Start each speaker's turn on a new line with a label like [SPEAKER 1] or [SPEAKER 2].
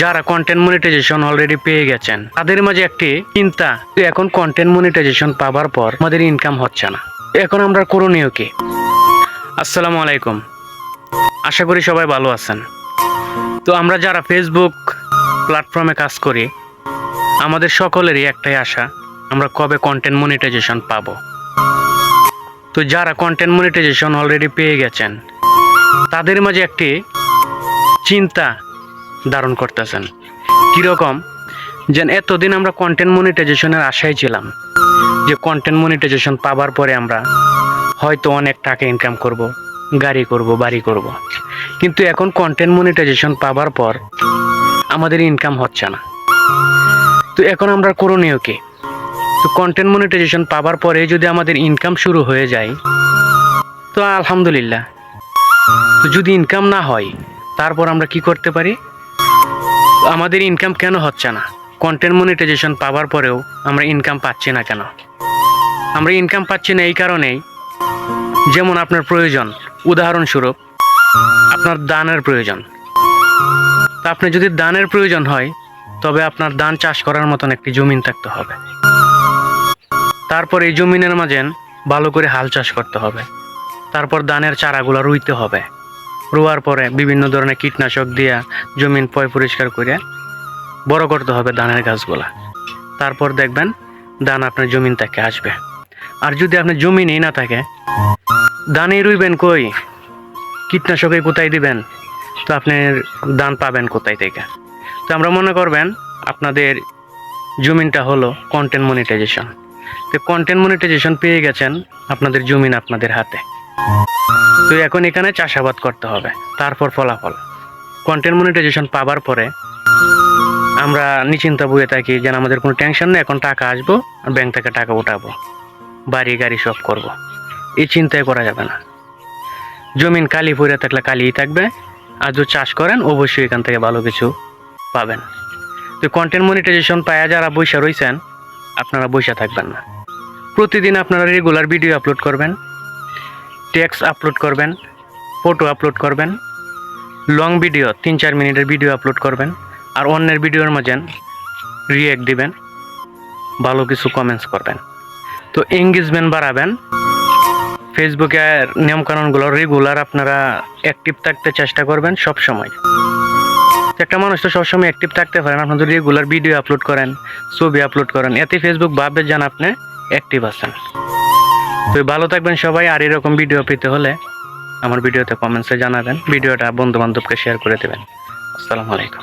[SPEAKER 1] যারা content monetization already পেয়ে গেছেন, তাদের মাঝে একটি চিন্তা এখন কন্টেন্ট মনিটাইজেশন পাবার পর আমাদের ইনকাম হচ্ছে না। এখন আমরা করণীয় কি? আসসালামু আলাইকুম। আশা করি সবাই ভালো আছেন। তো আমরা যারা ফেসবুক প্ল্যাটফর্মে কাজ করি, আমাদের সকলেরই একটাই আশা, আমরা কবে কন্টেন্ট মনিটাইজেশন পাবো? তো যারা কন্টেন্ট মনিটাইজেশন অলরেডি পেয়ে গেছেন, তাদের মাঝে একটি চিন্তা ধারণ করতেছেন। কীরকম? যেন এতদিন আমরা কন্টেন্ট মনিটাইজেশনের আশায় ছিলাম যে কন্টেন্ট মনিটাইজেশন পাবার পরে আমরা হয়তো অনেক টাকা ইনকাম করব, গাড়ি করব, বাড়ি করব। কিন্তু এখন কন্টেন্ট মনিটাইজেশন পাবার পর আমাদের ইনকাম হচ্ছে না। তো এখন আমরা করণীয় কি? তো কন্টেন্ট মনিটাইজেশন পাবার পরে যদি আমাদের ইনকাম শুরু হয়ে যায়, তো আলহামদুলিল্লাহ। তো যদি ইনকাম না হয়, তারপর আমরা কি করতে পারি? আমাদের ইনকাম কেন হচ্ছে না? কন্টেন্ট মনিটাইজেশন পাওয়ার পরেও আমরা ইনকাম পাচ্ছি না কেন? আমরা ইনকাম পাচ্ছি না এই কারণেই যেমন আপনার প্রয়োজন, উদাহরণস্বরূপ আপনার দানের প্রয়োজন। তা আপনি যদি দানের প্রয়োজন হয়, তবে আপনার ধান চাষ করার মতন একটি জমিন থাকতে হবে। তারপর এই জমিনের মাঝে ভালো করে হাল চাষ করতে হবে। তারপর ধানের চারাগুলো রুইতে হবে। রোয়ার পরে বিভিন্ন ধরনের কীটনাশক দিয়া জমিন পয় পরিষ্কার করে বড় করতে হবে ধানের গাছগুলা। তারপর দেখবেন ধান আপনার জমিন থেকে আসবে। আর যদি আপনার জমিনই না থাকে, ধানই রুইবেন কই? কীটনাশকে কোথায় দিবেন? তো আপনার ধান পাবেন কোথায় থেকে? তো আমরা মনে করবেন আপনাদের জমিনটা হলো কন্টেন্ট মনিটাইজেশন তো কন্টেন্ট মনিটাইজেশন পেয়ে গেছেন আপনাদের জমিন আপনাদের হাতে। তো এখন এখানে চাষাবাদ করতে হবে, তারপর ফলাফল। কন্টেন্ট মনিটাইজেশন পাবার পরে আমরা নিশ্চিন্তা বয়ে থাকি যেন আমাদের কোনো টেনশন নেই, এখন টাকা আসব ব্যাংক থেকে টাকা উঠাবো। বাড়ি গাড়ি সব করব। এই চিন্তায় করা যাবে না। জমিন কালি পড়ে থাকলে কালিই থাকবে। আর যদি চাষ করেন, অবশ্যই এখান থেকে ভালো কিছু পাবেন। তো কন্টেন্ট মনিটাইজেশন পায়া যারা বৈশা রয়েছেন আপনারা বৈশা থাকবেন না। প্রতিদিন আপনারা রেগুলার ভিডিও আপলোড করবেন। টেক্সট আপলোড করবেন ফটো আপলোড করবেন লং ভিডিও তিন চার মিনিটের ভিডিও আপলোড করবেন, আর অন্যের ভিডিওর মাঝে রিয়েক্ট দিবেন, ভালো কিছু কমেন্টস করবেন। তো এঙ্গেজমেন্ট বাড়াবেন। ফেসবুকের নিয়মকানুনগুলো রেগুলার আপনারা অ্যাক্টিভ থাকতে চেষ্টা করবেন সব সময় একটা মানুষ তো সবসময় অ্যাক্টিভ থাকতে পারেন আপনার যদি রেগুলার ভিডিও আপলোড করেন, ছবি আপলোড করেন এতে ফেসবুক ভাববে যেন আপনি অ্যাক্টিভ আছেন। তো ভালো থাকবেন সবাই, আর এরকম ভিডিও পেতে হলে আমার ভিডিওতে কমেন্টসে জানাবেন। ভিডিওটা বন্ধু বান্ধবকে শেয়ার করে দেবেন। আসসালামু আলাইকুম।